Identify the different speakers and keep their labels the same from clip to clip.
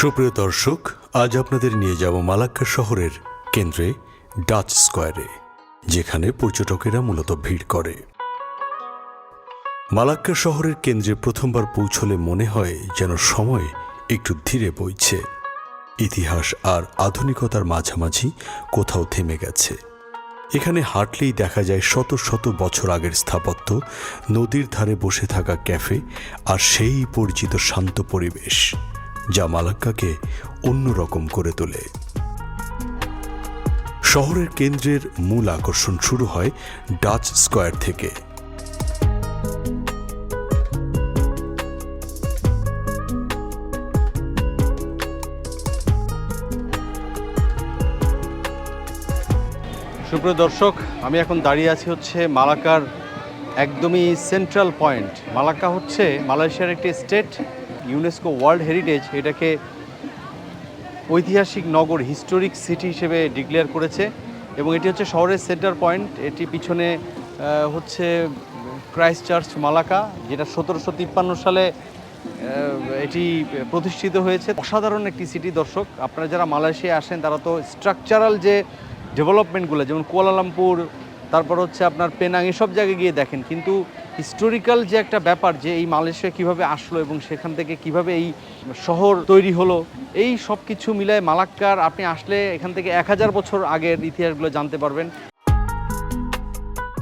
Speaker 1: সুপ্রিয় দর্শক, আজ আপনাদের নিয়ে যাব মালাক্কা শহরের কেন্দ্রে, ডাচ স্কোয়ারে, যেখানে পর্যটকেরা মূলত ভিড় করে। মালাক্কা শহরের কেন্দ্রে প্রথমবার পৌঁছলে মনে হয় যেন সময় একটু ধীরে বইছে। ইতিহাস আর আধুনিকতার মাঝামাঝি কোথাও থেমে গেছে। এখানে হাঁটলেই দেখা যায় শত শত বছর আগের স্থাপত্য, নদীর ধারে বসে থাকা ক্যাফে আর সেই পরিচিত শান্ত পরিবেশ। যা মালাক্কাকে অন্যরকম করে তোলে। শহরের কেন্দ্রের মূল আকর্ষণ শুরু হয় ডাচ স্কয়ার থেকে।
Speaker 2: সুপ্রিয় দর্শক, আমি এখন দাঁড়িয়ে আছি হচ্ছে মালাকার একদমই সেন্ট্রাল পয়েন্ট মালাক্কা হচ্ছে মালয়েশিয়ার একটি স্টেট ইউনেস্কো ওয়ার্ল্ড হেরিটেজ এটাকে ঐতিহাসিক নগর হিস্টোরিক সিটি হিসেবে ডিক্লেয়ার করেছে এবং এটি হচ্ছে শহরের সেন্টার পয়েন্ট এটি পিছনে হচ্ছে ক্রাইস্ট চার্চ মালাকা যেটা সতেরোশো তিপ্পান্ন সালে এটি প্রতিষ্ঠিত হয়েছে। অসাধারণ একটি সিটি দর্শক। আপনারা যারা মালয়েশিয়ায় আসেন, তারা তো স্ট্রাকচারাল যে ডেভেলপমেন্টগুলো যেমন কুয়ালালামপুর তারপর হচ্ছে আপনার পেনাং, এসব জায়গায় গিয়ে দেখেন। কিন্তু হিস্টোরিক্যাল যে একটা ব্যাপার যে এই মালয়েশিয়া কীভাবে আসলো এবং সেখান থেকে কীভাবে এই শহর তৈরি হলো, এই সব কিছু মিলায় মালাক্কার, আপনি আসলে এখান থেকে এক হাজার বছর আগের ইতিহাসগুলো জানতে পারবেন।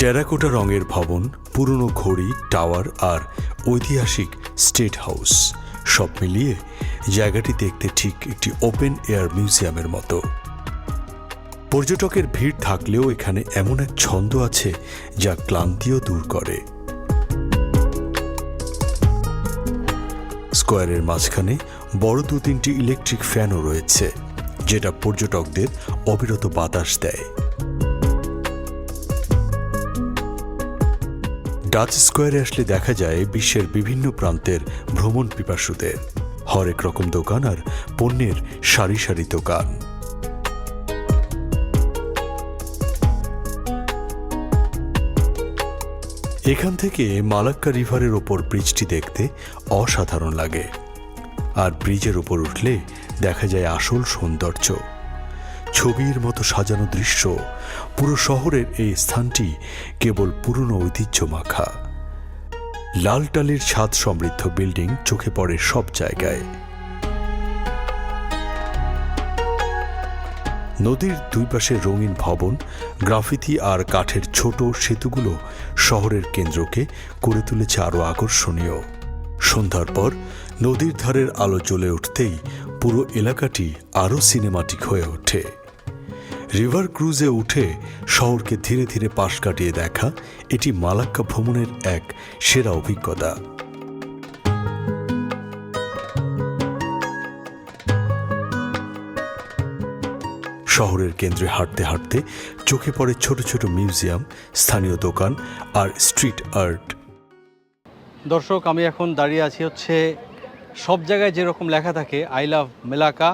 Speaker 1: টেরাকোটা রঙের ভবন, পুরনো ঘড়ি, টাওয়ার আর ঐতিহাসিক স্টেট হাউস, সব মিলিয়ে জায়গাটি দেখতে ঠিক একটি ওপেন এয়ার মিউজিয়ামের মতো। পর্যটকের ভিড় থাকলেও এখানে এমন এক ছন্দ আছে যা ক্লান্তিও দূর করে। স্কোয়ারের মাঝখানে বড় দু তিনটি ইলেকট্রিক ফ্যানও রয়েছে, যেটা পর্যটকদের অবিরত বাতাস দেয়। ডাচ স্কোয়ারে আসলে দেখা যায় বিশ্বের বিভিন্ন প্রান্তের ভ্রমণ পিপাসুদের হরেক রকম দোকান আর পণ্যের সারি সারি দোকান। এখান থেকে মালাক্কা রিভারের ওপর ব্রিজটি দেখতে অসাধারণ লাগে। আর ব্রিজের ওপর উঠলে দেখা যায় আসল সৌন্দর্য। ছবির মতো সাজানো দৃশ্য, পুরো শহরের এই স্থানটি কেবল পুরনো ঐতিহ্য মাখা লাল টালির ছাদ সমৃদ্ধ বিল্ডিং চোখে পড়ে সব জায়গায়। নদীর দুই পাশে রঙিন ভবন, গ্রাফিতি আর কাঠের ছোট সেতুগুলো শহরের কেন্দ্রকে করে তুলেছে আরও আকর্ষণীয়। সন্ধ্যার পর নদীর ধারের আলো জ্বলে উঠতেই পুরো এলাকাটি আরও সিনেমাটিক হয়ে ওঠে। রিভার ক্রুজে উঠে শহরকে ধীরে ধীরে পাশ কাটিয়ে দেখা এটি মালাক্কা ভ্রমণের এক সেরা অভিজ্ঞতা। শহরের কেন্দ্রে হাঁটতে হাঁটতে চোখে পড়ে ছোট ছোট মিউজিয়াম, স্থানীয় দোকান আর স্ট্রিট আর্ট।
Speaker 2: দর্শক, আমি এখন দাঁড়িয়ে আছি হচ্ছে সব জায়গায় যেরকম লেখা থাকে আই লাভ মেলাকা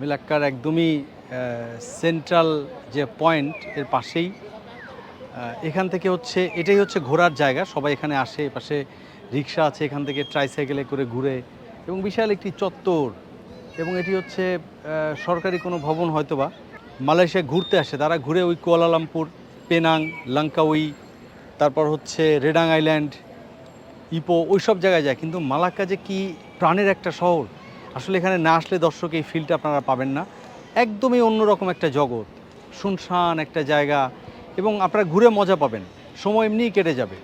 Speaker 2: মেলাক্কার একদমই সেন্ট্রাল যে পয়েন্ট এর পাশেই। এখান থেকে হচ্ছে, এটাই হচ্ছে ঘোরার জায়গা। সবাই এখানে আসে পাশে রিক্সা আছে, এখান থেকে ট্রাইসাইকেলে করে ঘুরে এবং বিশাল একটি চত্বর। এবং এটি হচ্ছে সরকারি কোনো ভবন হয়তোবা, মালয়েশিয়া ঘুরতে আসে। তারা ঘুরে ওই কুয়ালালামপুর, পেনাং লঙ্কাউই তারপর হচ্ছে রেডাং আইল্যান্ড, ইপো ওই সব জায়গায় যায়। কিন্তু মালাক্কা যে কি প্রাণের একটা শহর, আসলে এখানে না আসলে দর্শক এই ফিলটা আপনারা পাবেন না। একদমই অন্যরকম একটা জগৎ, শুনশান একটা জায়গা, এবং আপনারা ঘুরে মজা পাবেন। সময় এমনিই কেটে যাবে।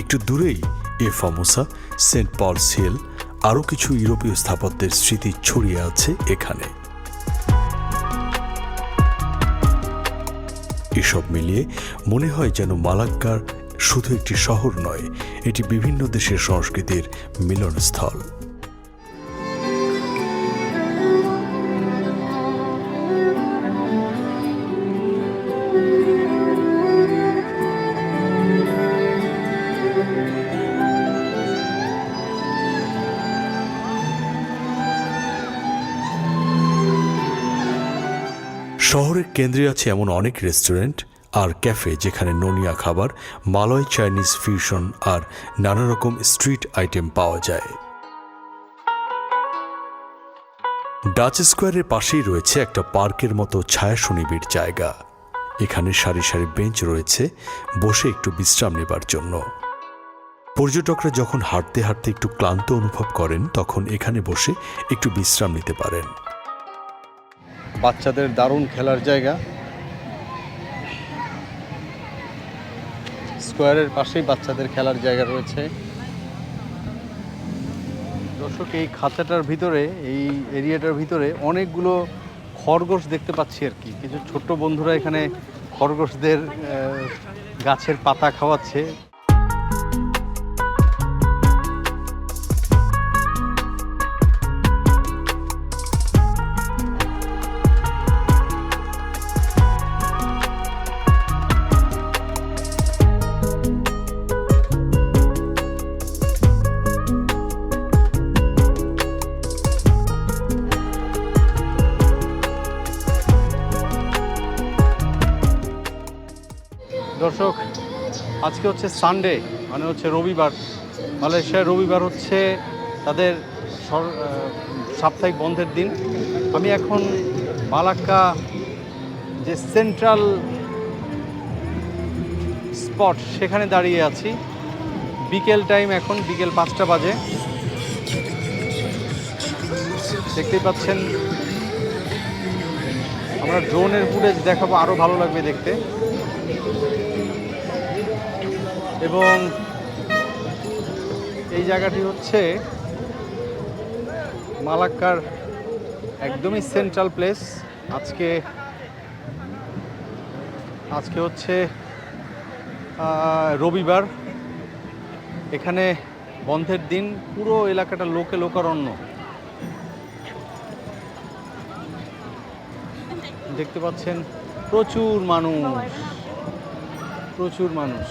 Speaker 1: একটু দূরেই A Famosa saint Paul's hill আরও কিছু ইউরোপীয় স্থাপত্যের স্মৃতি ছড়িয়ে আছে এখানে। এসব মিলিয়ে মনে হয় যেন মালাক্কার শুধু একটি শহর নয়, এটি বিভিন্ন দেশের সংস্কৃতির মিলনস্থল। শহরের কেন্দ্রে আছে এমন অনেক রেস্টুরেন্ট আর ক্যাফে যেখানে নোনিয়া খাবার, মালয় চাইনিজ ফিউশন আর নানা রকম স্ট্রিট আইটেম পাওয়া যায়। ডাচ স্কোয়ারের পাশেই রয়েছে একটা পার্কের মতো ছায়া সুনিবিড় জায়গা। এখানে সারি সারি বেঞ্চ রয়েছে, বসে একটু বিশ্রাম নেবার জন্য। পর্যটকরা যখন হাঁটতে হাঁটতে একটু ক্লান্ত অনুভব করেন, তখন এখানে বসে একটু বিশ্রাম নিতে পারেন।
Speaker 2: বাচ্চাদের দারুণ খেলার জায়গা। স্কোয়ারের পাশেই বাচ্চাদের খেলার জায়গা রয়েছে। দর্শক, এই খাঁচাটার ভিতরে, এই এরিয়াটার ভিতরে অনেকগুলো খরগোশ দেখতে পাচ্ছি আর কি। কিছু ছোট্ট বন্ধুরা এখানে খরগোশদের গাছের পাতা খাওয়াচ্ছে। দর্শক, আজকে হচ্ছে সানডে মানে হচ্ছে রবিবার। মালয়েশিয়ায় রবিবার হচ্ছে তাদের সাপ্তাহিক বন্ধের দিন। আমি এখন মালাক্কা যে সেন্ট্রাল স্পট সেখানে দাঁড়িয়ে আছি। বিকেল টাইম এখন, বিকেল পাঁচটা বাজে। দেখতেই পাচ্ছেন, আমরা ড্রোনের ফুটেজ দেখাবো আরও ভালো লাগবে দেখতে। এবং এই জায়গাটি হচ্ছে মালাক্কার একদমই সেন্ট্রাল প্লেস আজকে আজকে হচ্ছে রবিবার। এখানে বন্ধের দিন, পুরো এলাকাটা লোকে লোকারণ্য। দেখতে পাচ্ছেন প্রচুর মানুষ। প্রচুর মানুষ।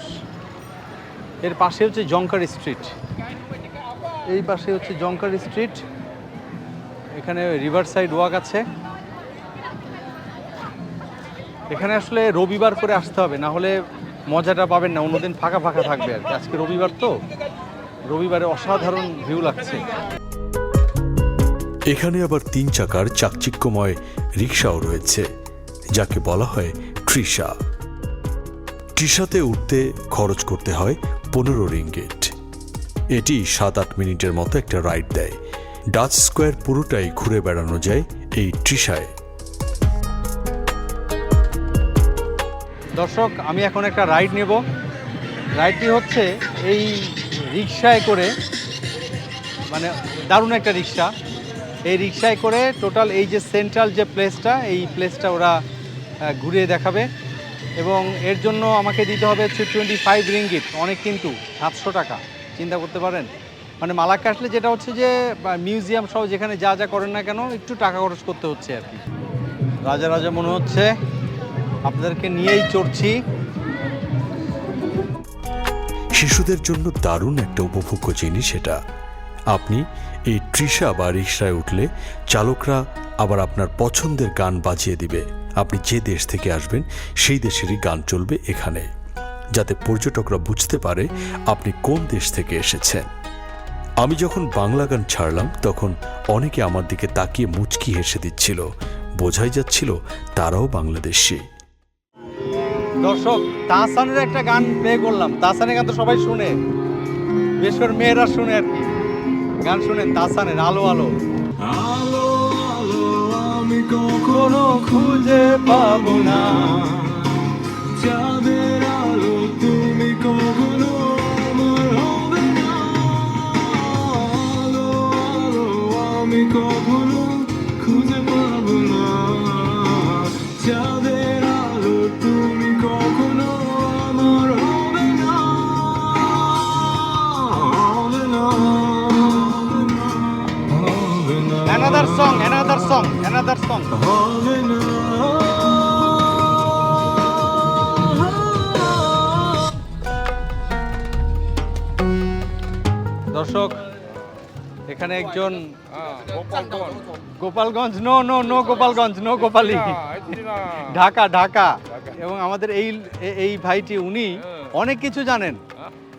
Speaker 2: এর পাশে হচ্ছে জঙ্কার স্ট্রিট। এই পাশে হচ্ছে জঙ্কার স্ট্রিট। এখানে রিভার সাইড ওয়াক আছে। এখানে আসলে রবিবার করে আসতে হবে, না হলে মজাটা পাবেন না, অন্যদিন ফাঁকা ফাঁকা থাকবে আর আজকে রবিবার তো, রবিবারে অসাধারণ ভিউ লাগছে।
Speaker 1: এখানে আবার তিন চাকার চাকচিক্যময় রিক্সাও রয়েছে, যাকে বলা হয় ট্রিসা ট্রিসাতে উঠতে খরচ করতে হয় পনেরো রিঙ্গিট। এটি সাত আট মিনিটের মতো একটা রাইড দেয়। ডাচ স্কোয়ার পুরোটাই ঘুরে বেড়ানো যায় এই ট্রিসায়
Speaker 2: দর্শক, আমি এখন একটা রাইড নেব। রাইডটি হচ্ছে এই রিক্সায় করে মানে দারুণ একটা রিক্সা। এই রিক্সায় করে টোটাল এই যে সেন্ট্রাল যে প্লেসটা, এই প্লেসটা ওরা ঘুরিয়ে দেখাবে। এবং এর জন্য আমাকে দিতে হবে হচ্ছে টোয়েন্টি ফাইভ রিঙ্গিট অনেক কিন্তু, সাতশো টাকা, চিন্তা করতে পারেন। মানে মালাক্কা আসলে যেটা হচ্ছে যে মিউজিয়াম সহ যেখানে যা যা করেন না কেন, একটু টাকা খরচ করতে হচ্ছে আর কি। রাজা রাজা মনে হচ্ছে, আপনাদেরকে নিয়েই চড়ছি।
Speaker 1: শিশুদের জন্য দারুণ একটা উপভোগ্য জিনিস এটা। আপনি এই ট্রিসা বা রিক্সায় উঠলে চালকরা আবার আপনার পছন্দের গান বাজিয়ে দিবে। আপনি যে দেশ থেকে আসবেন সেই দেশেরই গান চলবে এখানে। যাতে পর্যটকরা বুঝতে পারে আপনি কোন দেশ থেকে এসেছেন। আমি যখন বাংলা গান ছাড়লাম তখন অনেকে আমার দিকে তাকিয়ে মুচকি হেসে দিচ্ছিল। বোঝাই যাচ্ছিল তারাও বাংলাদেশি।
Speaker 2: দর্শক তাহসানের একটা গান প্লে করলাম। তাহসানের গান তো সবাই শুনে। করে মেয়েরা শুনে আর কি। গান শুনেন তাহসানের আলো। আলো
Speaker 3: কখনো
Speaker 2: খুঁজে পাবো না।
Speaker 3: চাঁদের
Speaker 2: দর্শক এখানে একজন Gopalganj no no no Gopalganj no Gopali Dhaka Dhaka. এবং আমাদের এই এই ভাইটি উনি অনেক কিছু জানেন।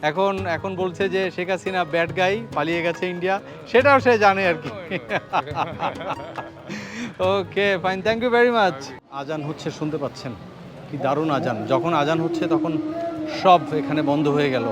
Speaker 2: এখন এখন বলছে যে শেখ হাসিনা ব্যাড গাই পালিয়ে গেছে ইন্ডিয়া সেটাও সে জানে আর কি। Okay fine thank you very much আজান হচ্ছে শুনতে পাচ্ছেন? কি দারুণ আজান। যখন আজান হচ্ছে তখন সব এখানে বন্ধ হয়ে গেল।